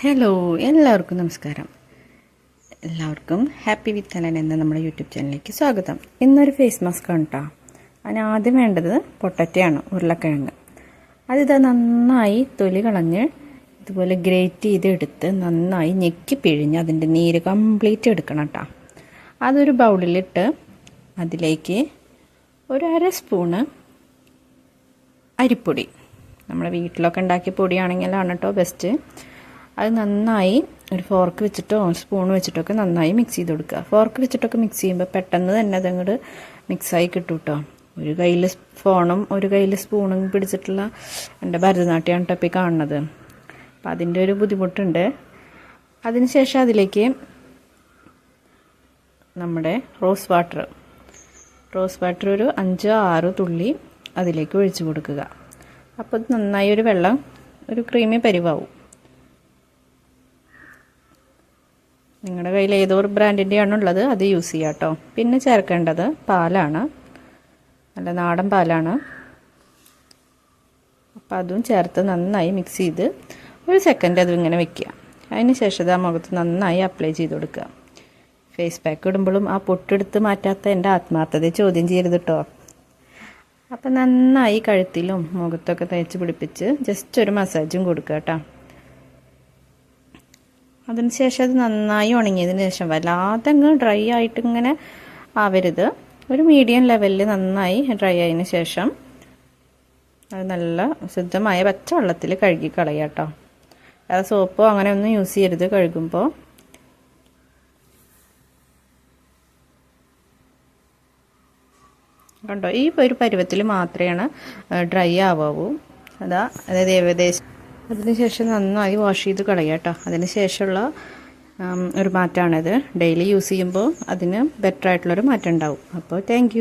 Hello എല്ലാവർക്കും നമസ്കാരം. എല്ലാവർക്കും ഹാപ്പി വിത്ത് അലൻ എന്ന നമ്മുടെ യൂട്യൂബ് ചാനലിലേക്ക് സ്വാഗതം. ഇന്നൊരു ഫേസ് മാസ്ക് ആണ് കേട്ടോ അതിന് ആദ്യം വേണ്ടത് പൊട്ടറ്റയാണ് ഉരുളക്കിഴങ്ങ്. അതിത് നന്നായി തൊലി കളഞ്ഞ് ഇതുപോലെ ഗ്രേറ്റ് ചെയ്തെടുത്ത് നന്നായി ഞെക്കി പിഴിഞ്ഞ് അതിന്റെ നീര് കംപ്ലീറ്റ് എടുക്കണം കേട്ടോ അതൊരു ബൗളിലിട്ട് അതിലേക്ക് ഒരു അര സ്പൂണ് അരിപ്പൊടി. നമ്മുടെ വീട്ടിലൊക്കെ ഉണ്ടാക്കിയ പൊടിയാണെങ്കിലാണ് കേട്ടോ ബെസ്റ്റ് അത് നന്നായി ഒരു ഫോർക്ക് വെച്ചിട്ടോ സ്പൂൺ വെച്ചിട്ടോ ഒക്കെ നന്നായി മിക്സ് ചെയ്ത് കൊടുക്കുക. ഫോർക്ക് വെച്ചിട്ടൊക്കെ മിക്സ് ചെയ്യുമ്പോൾ പെട്ടെന്ന് തന്നെ അതങ്ങോട്ട് മിക്സായി കിട്ടും കേട്ടോ ഒരു കയ്യിൽ ഫോണും ഒരു കയ്യിൽ സ്പൂണും പിടിച്ചിട്ടുള്ള എന്റെ ഭരതനാട്യമാണ് ടപ്പി കാണുന്നത്. അപ്പം അതിന്റെ ഒരു ബുദ്ധിമുട്ടുണ്ട്. അതിനുശേഷം അതിലേക്ക് നമ്മുടെ റോസ് വാട്ടർ. റോസ് വാട്ടർ ഒരു അഞ്ചോ ആറോ തുള്ളി അതിലേക്ക് ഒഴിച്ചു കൊടുക്കുക. അപ്പോൾ നന്നായി ഒരു വെള്ളം ഒരു ക്രീമി പരിവാവും. നിങ്ങളുടെ കയ്യിൽ ഏതോ ബ്രാൻഡിന്റെയാണ് ഉള്ളത് അത് യൂസ് ചെയ്യാം കേട്ടോ. പിന്നെ ചേർക്കേണ്ടത് പാലാണ്. നല്ല നാടൻ പാലാണ്. അപ്പോൾ അതും ചേർത്ത് നന്നായി മിക്സ് ചെയ്ത് ഒരു സെക്കൻഡ് അതും ഇങ്ങനെ വെക്കുക. അതിന് ശേഷം ആ മുഖത്ത് നന്നായി അപ്ലൈ ചെയ്ത് കൊടുക്കുക. ഫേസ് പാക്ക് ഇടുമ്പോഴും ആ പൊട്ടെടുത്ത് മാറ്റാത്ത എന്റെ ആത്മാർത്ഥതയെ ചോദ്യം ചെയ്യരുത് കേട്ടോ. അപ്പം നന്നായി കഴുത്തിലും മുഖത്തൊക്കെ തേച്ച് പിടിപ്പിച്ച് ജസ്റ്റ് ഒരു മസാജും കൊടുക്കുക കേട്ടോ. അതിന് ശേഷം അത് നന്നായി ഉണങ്ങിയതിന് ശേഷം വല്ലാതെ അങ്ങ് ഡ്രൈ ആയിട്ട് ഇങ്ങനെ ആവരുത്. ഒരു മീഡിയം ലെവലിൽ നന്നായി ഡ്രൈ ആയതിന് ശേഷം അത് നല്ല ശുദ്ധമായ പച്ചവെള്ളത്തിൽ കഴുകി കളയാം കേട്ടോ വേറെ സോപ്പോ അങ്ങനെ ഒന്നും യൂസ് ചെയ്യരുത് കഴുകുമ്പോൾ കണ്ടോ? ഈ ഒരു പരുവത്തിൽ മാത്രമാണ് ഡ്രൈ ആവാവൂ. അതാ അതായത് ഏകദേശം അതിനുശേഷം നന്നായി വാഷ് ചെയ്ത് കളയുക കേട്ടോ. അതിന് ശേഷമുള്ള ഒരു മാറ്റമാണിത് ഡെയിലി യൂസ് ചെയ്യുമ്പോൾ അതിന് ബെറ്റർ ആയിട്ടുള്ളൊരു മാറ്റം ഉണ്ടാവും. അപ്പോൾ താങ്ക്